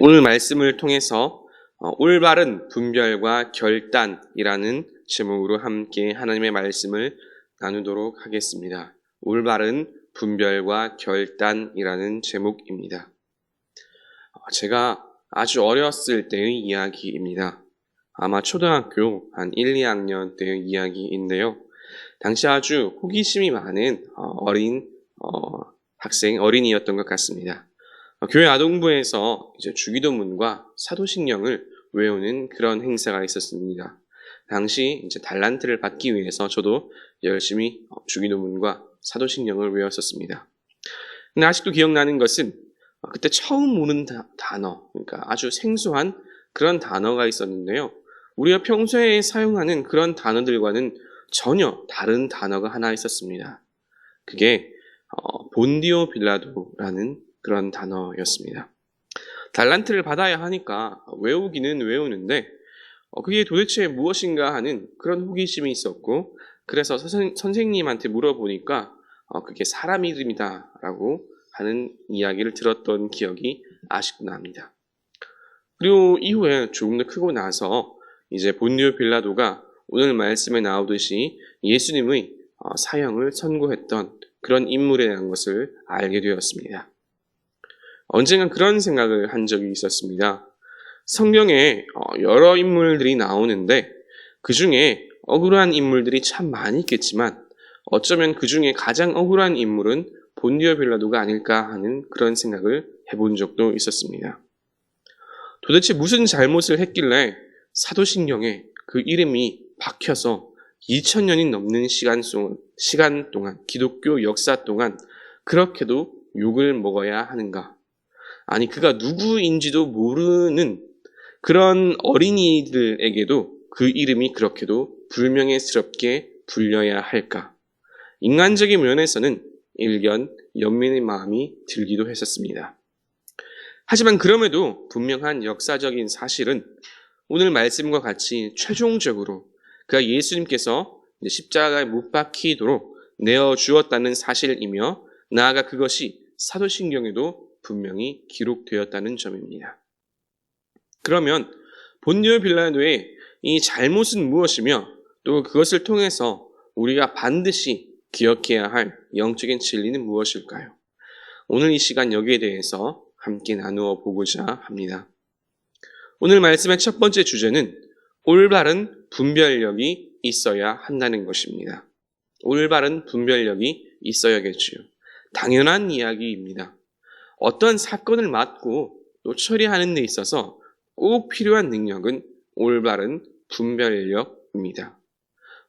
오늘 말씀을 통해서 어, 올바른 분별과 결단이라는 제목으로 함께 하나님의 말씀을 나누도록 하겠습니다. 올바른 분별과 결단이라는 제목입니다. 어, 제가 아주 어렸을 때의 이야기입니다. 아마 초등학교 한 1, 2학년 때의 이야기인데요. 당시 아주 호기심이 많은 어, 어린 어, 학생, 어린이였던 것 같습니다. 어, 교회 아동부에서 이제 주기도문과 사도신령을 외우는 그런 행사가 있었습니다. 당시 이제 달란트를 받기 위해서 저도 열심히 어, 주기도문과 사도신령을 외웠었습니다. 근데 아직도 기억나는 것은 어, 그때 처음 다- 단어, 그러니까 아주 생소한 그런 단어가 있었는데요. 우리가 평소에 사용하는 그런 단어들과는 전혀 다른 단어가 하나 있었습니다. 그게 어, 본디오 빌라도라는 그런 단어였습니다. 달란트를 받아야 하니까 외우기는 외우는데 어, 그게 도대체 무엇인가 하는 그런 호기심이 있었고 그래서 선생, 선생님한테 물어보니까 어, 그게 사람 이름이다라고 하는 이야기를 들었던 기억이 아직도 납니다. 그리고 이후에 조금 더 크고 나서 이제 본디오 빌라도가 오늘 말씀에 나오듯이 예수님의 어, 사형을 선고했던 그런 인물이라는 것을 알게 되었습니다. 언젠가 그런 생각을 한 적이 있었습니다. 성경에 어, 여러 인물들이 나오는데 그 중에 억울한 인물들이 참 많이 있겠지만 어쩌면 그 중에 가장 억울한 인물은 본디오 빌라도가 아닐까 하는 그런 생각을 해본 적도 있었습니다. 도대체 무슨 잘못을 했길래 사도신경에 그 이름이 박혀서 2000년이 넘는 시간, 속- 시간 동안, 기독교 역사 동안 그렇게도 욕을 먹어야 하는가? 아니, 그가 누구인지도 모르는 그런 어린이들에게도 그 이름이 그렇게도 불명예스럽게 불려야 할까? 인간적인 면에서는 일견 연민의 마음이 들기도 했었습니다. 하지만 그럼에도 분명한 역사적인 사실은 오늘 말씀과 같이 최종적으로 그가 예수님께서 십자가에 못 박히도록 내어 주었다는 사실이며 나아가 그것이 사도신경에도 분명히 기록되었다는 점입니다. 그러면 본디오 빌라도의 이 잘못은 무엇이며 또 그것을 통해서 우리가 반드시 기억해야 할 영적인 진리는 무엇일까요? 오늘 이 시간 여기에 대해서 함께 나누어 보고자 합니다. 오늘 말씀의 첫 번째 주제는 올바른 분별력이 있어야 한다는 것입니다. 올바른 분별력이 있어야겠지요. 당연한 이야기입니다. 어떤 사건을 맡고 또 처리하는 데 있어서 꼭 필요한 능력은 올바른 분별력입니다.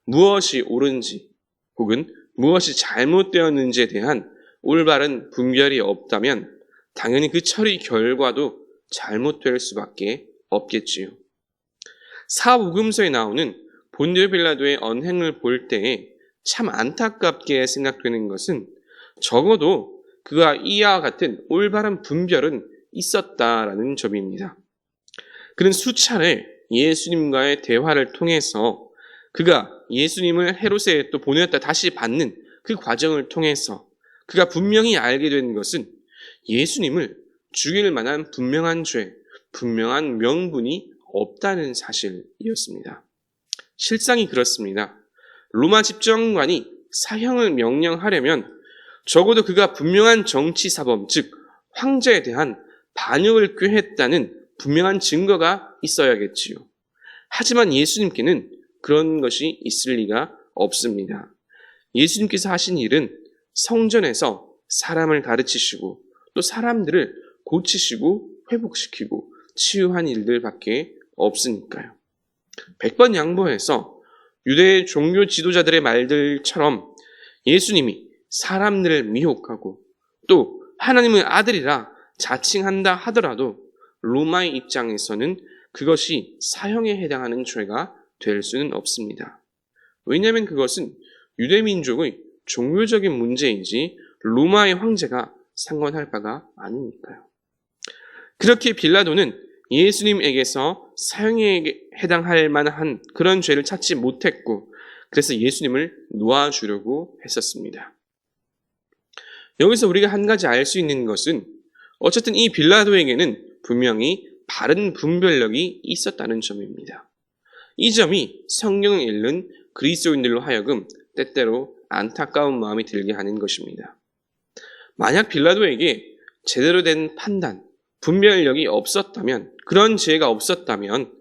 무엇이 옳은지 혹은 무엇이 잘못되었는지에 대한 올바른 분별이 없다면 당연히 그 처리 결과도 잘못될 수밖에 없겠지요. 사복음서에 나오는 본디오 빌라도의 언행을 볼 때에 참 안타깝게 생각되는 것은 적어도 그가 이와 같은 올바른 분별은 있었다라는 점입니다. 그는 수차례 예수님과의 대화를 통해서 그가 예수님을 헤롯에 또 보내었다 다시 받는 그 과정을 통해서 그가 분명히 알게 된 것은 예수님을 죽일 만한 분명한 죄, 분명한 명분이 없다는 사실이었습니다. 실상이 그렇습니다. 로마 집정관이 사형을 명령하려면 적어도 그가 분명한 정치 사범, 즉 황제에 대한 반역을 꾀했다는 분명한 증거가 있어야겠지요. 하지만 예수님께는 그런 것이 있을 리가 없습니다. 예수님께서 하신 일은 성전에서 사람을 가르치시고 또 사람들을 고치시고 회복시키고 치유한 일들밖에 없으니까요. 백번 양보해서 유대 종교 지도자들의 말들처럼 예수님이 사람들을 미혹하고 또 하나님의 아들이라 자칭한다 하더라도 로마의 입장에서는 그것이 사형에 해당하는 죄가 될 수는 없습니다. 왜냐하면 그것은 유대 민족의 종교적인 문제이지 로마의 황제가 상관할 바가 아니니까요. 그렇게 빌라도는 예수님에게서 사형에 해당할 만한 그런 죄를 찾지 못했고 그래서 예수님을 놓아주려고 했었습니다. 여기서 우리가 한 가지 알 수 있는 것은 어쨌든 이 빌라도에게는 분명히 바른 분별력이 있었다는 점입니다. 이 점이 성경을 읽는 그리스도인들로 하여금 때때로 안타까운 마음이 들게 하는 것입니다. 만약 빌라도에게 제대로 된 판단, 분별력이 없었다면, 그런 지혜가 없었다면,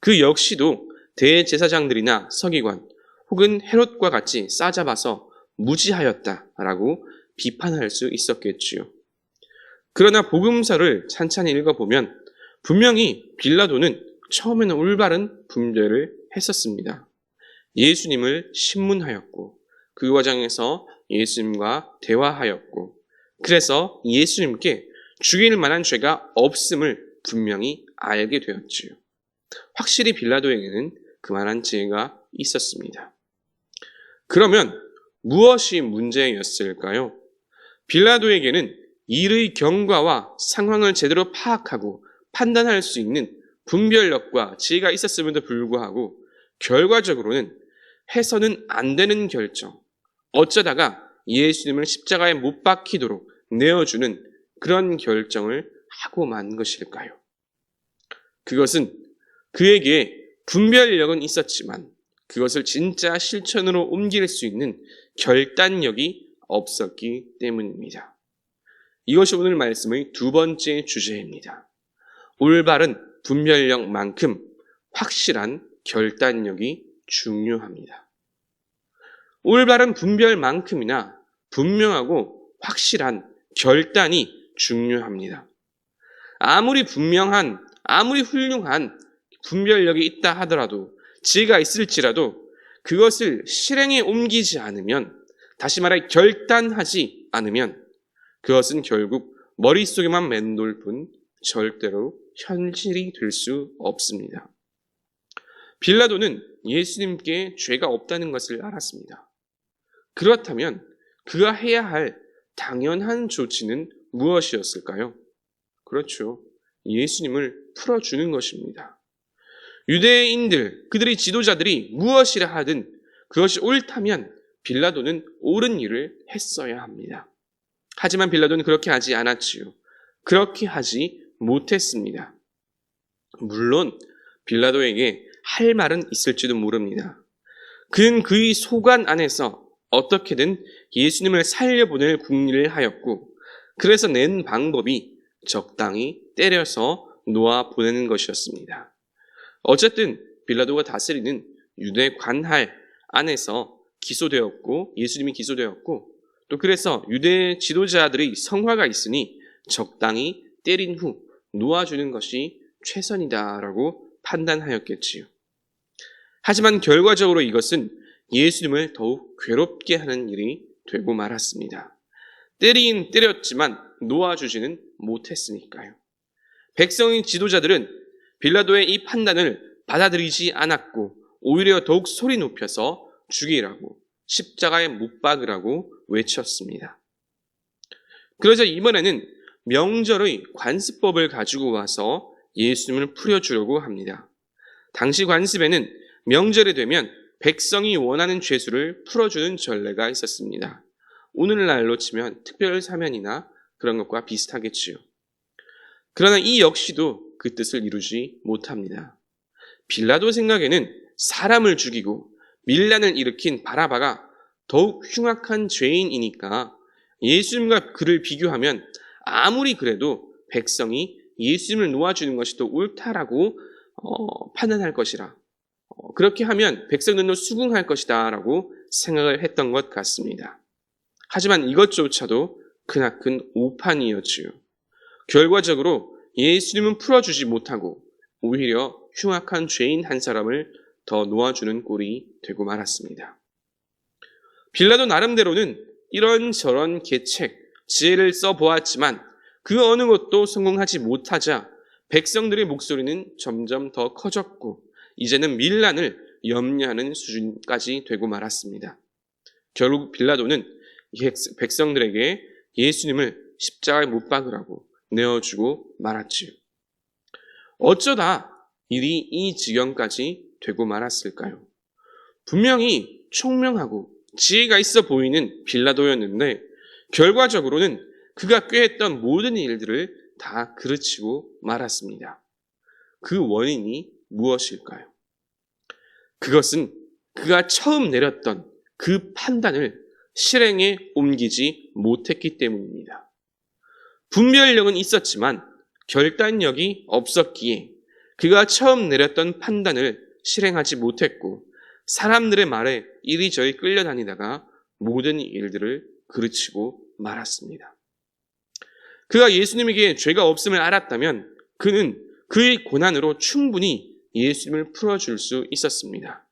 그 역시도 대제사장들이나 서기관, 혹은 헤롯과 같이 싸잡아서 무지하였다라고 비판할 수 있었겠지요. 그러나 복음서를 찬찬히 읽어보면 분명히 빌라도는 처음에는 올바른 분별을 했었습니다. 예수님을 신문하였고 그 과정에서 예수님과 대화하였고 그래서 예수님께 죽일 만한 죄가 없음을 분명히 알게 되었지요. 확실히 빌라도에게는 그만한 지혜가 있었습니다. 그러면 무엇이 문제였을까요? 빌라도에게는 일의 경과와 상황을 제대로 파악하고 판단할 수 있는 분별력과 지혜가 있었음에도 불구하고 결과적으로는 해서는 안 되는 결정, 어쩌다가 예수님을 십자가에 못 박히도록 내어주는 그런 결정을 하고 만 것일까요? 그것은 그에게 분별력은 있었지만 그것을 진짜 실천으로 옮길 수 있는 결단력이 없었기 때문입니다. 이것이 오늘 말씀의 두 번째 주제입니다. 올바른 분별력만큼 확실한 결단력이 중요합니다. 올바른 분별만큼이나 분명하고 확실한 결단이 중요합니다. 아무리 분명한, 아무리 훌륭한 분별력이 있다 하더라도, 지혜가 있을지라도 그것을 실행에 옮기지 않으면, 다시 말해 결단하지 않으면 그것은 결국 머릿속에만 맴돌 뿐 절대로 현실이 될 수 없습니다. 빌라도는 예수님께 죄가 없다는 것을 알았습니다. 그렇다면 그가 해야 할 당연한 조치는 무엇이었을까요? 그렇죠. 예수님을 풀어주는 것입니다. 유대인들, 그들의 지도자들이 무엇이라 하든 그것이 옳다면 빌라도는 옳은 일을 했어야 합니다. 하지만 빌라도는 그렇게 하지 않았지요. 그렇게 하지 못했습니다. 물론 빌라도에게 할 말은 있을지도 모릅니다. 그는 그의 소관 안에서 어떻게든 예수님을 살려보낼 궁리를 하였고, 그래서 낸 방법이 적당히 때려서 놓아 보내는 것이었습니다. 어쨌든 빌라도가 다스리는 유대 관할 안에서 기소되었고, 예수님이 기소되었고, 또 그래서 유대 지도자들의 성화가 있으니 적당히 때린 후 놓아주는 것이 최선이다라고 판단하였겠지요. 하지만 결과적으로 이것은 예수님을 더욱 괴롭게 하는 일이 되고 말았습니다. 때리긴 때렸지만 놓아주지는 못했으니까요. 백성의 지도자들은 빌라도의 이 판단을 받아들이지 않았고 오히려 더욱 소리 높여서 죽이라고 십자가에 못 박으라고 외쳤습니다. 그러자 이번에는 명절의 관습법을 가지고 와서 예수님을 풀어주려고 합니다. 당시 관습에는 명절이 되면 백성이 원하는 죄수를 풀어주는 전례가 있었습니다. 오늘날로 치면 특별 사면이나 그런 것과 비슷하겠지요. 그러나 이 역시도 그 뜻을 이루지 못합니다. 빌라도 생각에는 사람을 죽이고 밀란을 일으킨 바라바가 더욱 흉악한 죄인이니까 예수님과 그를 비교하면 아무리 그래도 백성이 예수님을 놓아주는 것이 더 옳다라고 어, 판단할 것이라. 어, 그렇게 하면 백성들도 수긍할 것이다라고 생각을 했던 것 같습니다. 하지만 이것조차도 크나큰 오판이었지요. 결과적으로 예수님은 풀어주지 못하고 오히려 흉악한 죄인 한 사람을 더 놓아주는 꼴이 되고 말았습니다. 빌라도 나름대로는 이런저런 계책, 지혜를 써보았지만 그 어느 것도 성공하지 못하자 백성들의 목소리는 점점 더 커졌고 이제는 밀란을 염려하는 수준까지 되고 말았습니다. 결국 빌라도는 백성들에게 예수님을 십자가에 못 박으라고 내어주고 말았지요. 어쩌다 일이 이 지경까지 되고 말았을까요? 분명히 총명하고 지혜가 있어 보이는 빌라도였는데 결과적으로는 그가 꾀했던 모든 일들을 다 그르치고 말았습니다. 그 원인이 무엇일까요? 그것은 그가 처음 내렸던 그 판단을 실행에 옮기지 못했기 때문입니다. 분별력은 있었지만 결단력이 없었기에 그가 처음 내렸던 판단을 실행하지 못했고 사람들의 말에 이리저리 끌려다니다가 모든 일들을 그르치고 말았습니다. 그가 예수님에게 죄가 없음을 알았다면 그는 그의 고난으로 충분히 예수님을 풀어줄 수 있었습니다.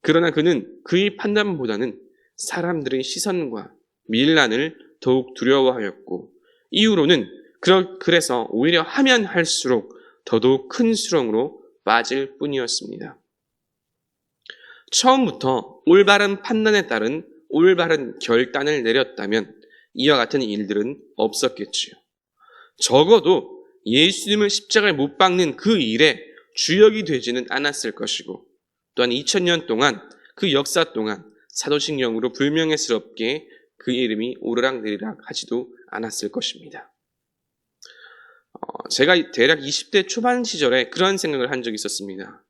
그러나 그는 그의 판단보다는 사람들의 시선과 밀란을 더욱 두려워하였고 이후로는 그래서 오히려 하면 할수록 더더욱 큰 수렁으로 빠질 뿐이었습니다. 처음부터 올바른 판단에 따른 올바른 결단을 내렸다면 이와 같은 일들은 없었겠지요. 적어도 예수님을 십자가에 못 박는 그 일에 주역이 되지는 않았을 것이고 또한 2000년 동안 그 역사 동안 사도신경으로 불명예스럽게 그 이름이 오르락내리락 하지도 않았을 것입니다. 어, 제가 대략 20대 초반 시절에 그런 생각을 한 적이 있었습니다.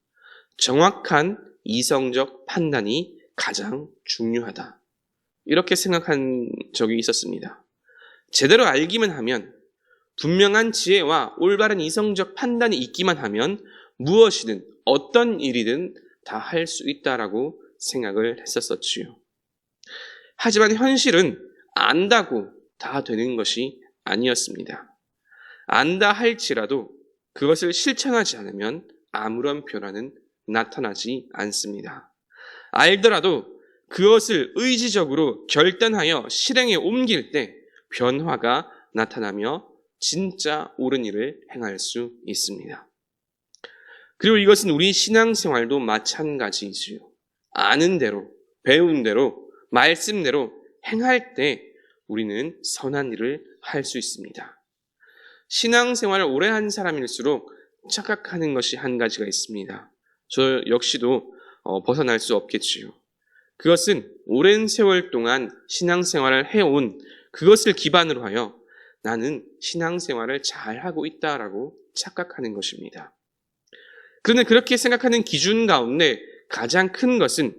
정확한 이성적 판단이 가장 중요하다. 이렇게 생각한 적이 있었습니다. 제대로 알기만 하면 분명한 지혜와 올바른 이성적 판단이 있기만 하면 무엇이든 어떤 일이든 다 할 수 있다라고 생각을 했었었지요. 하지만 현실은 안다고 다 되는 것이 아니었습니다. 안다 할지라도 그것을 실천하지 않으면 아무런 변화는 나타나지 않습니다. 알더라도 그것을 의지적으로 결단하여 실행에 옮길 때 변화가 나타나며 진짜 옳은 일을 행할 수 있습니다. 그리고 이것은 우리 신앙생활도 마찬가지이지요. 아는 대로, 배운 대로, 말씀대로 행할 때 우리는 선한 일을 할 수 있습니다. 신앙생활을 오래 한 사람일수록 착각하는 것이 한 가지가 있습니다. 저 역시도 어, 벗어날 수 없겠지요. 그것은 오랜 세월 동안 신앙생활을 해온 그것을 기반으로 하여 나는 신앙생활을 잘하고 있다라고 착각하는 것입니다. 그런데 그렇게 생각하는 기준 가운데 가장 큰 것은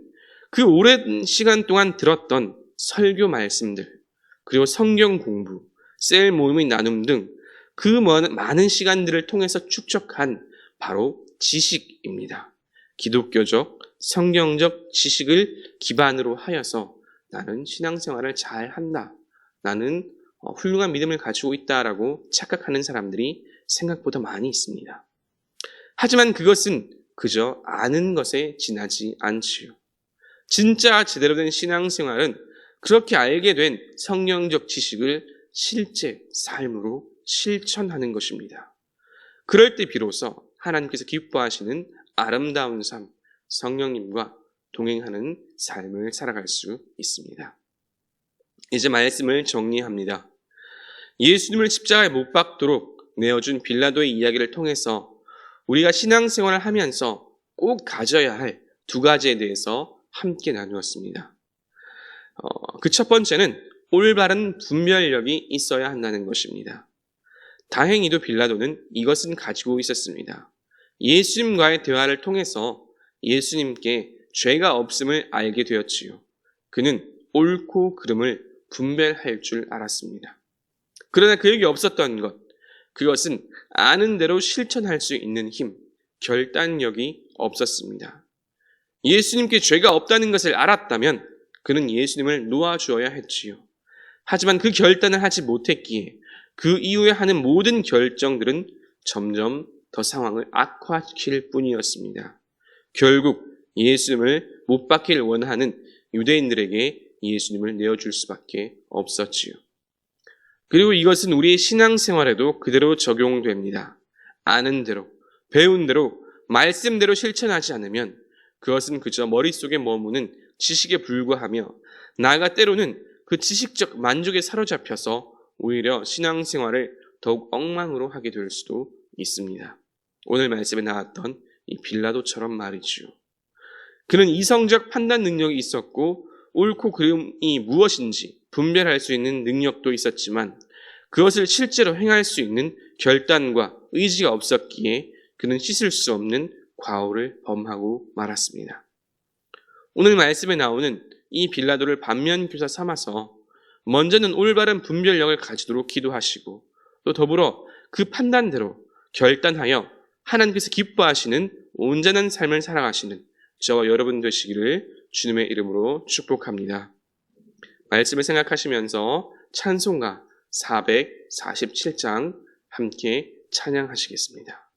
그 오랜 시간 동안 들었던 설교 말씀들, 그리고 성경 공부, 셀 모임의 나눔 등 그 많은 시간들을 통해서 축적한 바로 지식입니다. 기독교적, 성경적 지식을 기반으로 하여서 나는 신앙생활을 잘 한다. 나는 어, 훌륭한 믿음을 가지고 있다라고 착각하는 사람들이 생각보다 많이 있습니다. 하지만 그것은 그저 아는 것에 지나지 않지요. 진짜 제대로 된 신앙생활은 그렇게 알게 된 성경적 지식을 실제 삶으로 실천하는 것입니다. 그럴 때 비로소 하나님께서 기뻐하시는 아름다운 삶, 성령님과 동행하는 삶을 살아갈 수 있습니다. 이제 말씀을 정리합니다. 예수님을 십자가에 못 박도록 내어준 빌라도의 이야기를 통해서 우리가 신앙생활을 하면서 꼭 가져야 할 두 가지에 대해서 함께 나누었습니다. 어, 그 첫 번째는 올바른 분별력이 있어야 한다는 것입니다. 다행히도 빌라도는 이것은 가지고 있었습니다. 예수님과의 대화를 통해서 예수님께 죄가 없음을 알게 되었지요. 그는 옳고 그름을 분별할 줄 알았습니다. 그러나 그에게 없었던 것, 그것은 아는 대로 실천할 수 있는 힘, 결단력이 없었습니다. 예수님께 죄가 없다는 것을 알았다면 그는 예수님을 놓아주어야 했지요. 하지만 그 결단을 하지 못했기에 그 이후에 하는 모든 결정들은 점점 더 상황을 악화시킬 뿐이었습니다. 결국 예수님을 못 받기를 원하는 유대인들에게 예수님을 내어줄 수밖에 없었지요. 그리고 이것은 우리의 신앙생활에도 그대로 적용됩니다. 아는 대로, 배운 대로, 말씀대로 실천하지 않으면 그것은 그저 머릿속에 머무는 지식에 불과하며 나아가 때로는 그 지식적 만족에 사로잡혀서 오히려 신앙생활을 더욱 엉망으로 하게 될 수도 있습니다. 오늘 말씀에 나왔던 이 빌라도처럼 말이지요. 그는 이성적 판단 능력이 있었고 옳고 그름이 무엇인지 분별할 수 있는 능력도 있었지만 그것을 실제로 행할 수 있는 결단과 의지가 없었기에 그는 씻을 수 없는 과오를 범하고 말았습니다. 오늘 말씀에 나오는 이 빌라도를 반면 교사 삼아서 먼저는 올바른 분별력을 가지도록 기도하시고 또 더불어 그 판단대로 결단하여 하나님께서 기뻐하시는 온전한 삶을 살아가시는 저와 여러분 되시기를 주님의 이름으로 축복합니다. 말씀을 생각하시면서 찬송가 447장 함께 찬양하시겠습니다.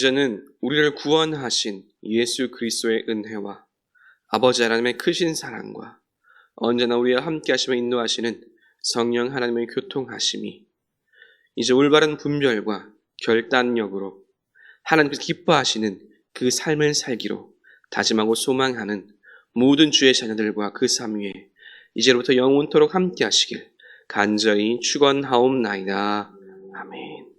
이제는 우리를 구원하신 예수 그리스도의 은혜와 아버지 하나님의 크신 사랑과 언제나 우리와 함께 하시며 인도하시는 성령 하나님의 교통하심이 이제 올바른 분별과 결단력으로 하나님께서 기뻐하시는 그 삶을 살기로 다짐하고 소망하는 모든 주의 자녀들과 그 삶 위에 이제로부터 영원토록 함께 하시길 간절히 축원하옵나이다. 아멘.